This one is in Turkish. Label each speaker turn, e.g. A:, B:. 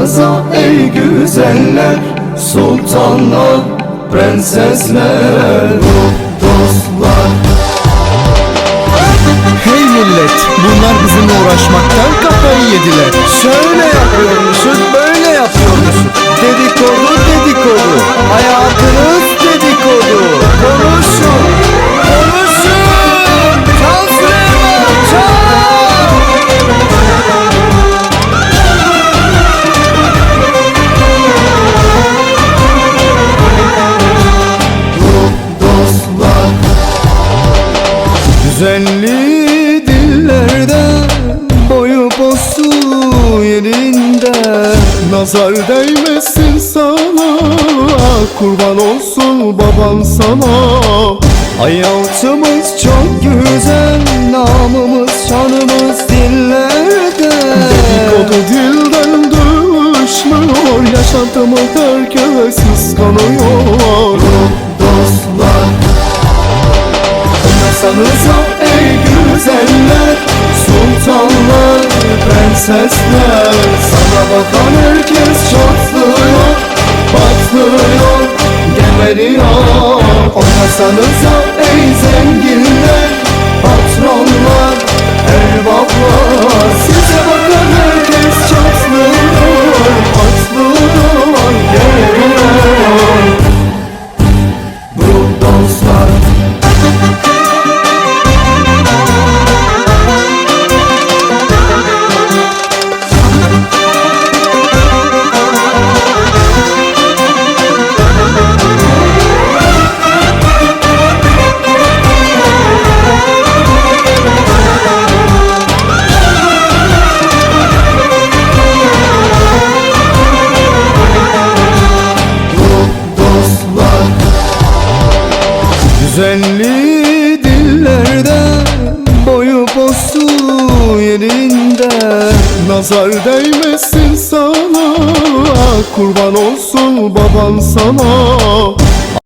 A: masanıza ey güzeller Sultanlar, prensesler, dostlar.
B: Hey millet bunlar bizimle uğraşmaktan kafayı yediler. Şöyle yapıyormuşsun böyle yapıyormuşsun Dedikodu dedikodu Dillerde boyu postu yerinde. Nazar değmesin sana kurban olsun baban sana. Hayatımız çok güzel namımız şanımız dillerde. Dedikodu dilden düşmüyor yaşantımı herkes kıskanıyor.
A: Dostlar Masanıza ey güzeller prensesler Sana bakan herkes çatlıyor Patlıyor, geberiyor O masanıza ey
B: Güzelli dillerde boyu postu yerinde. Nazar değmesin sana kurban olsun baban sana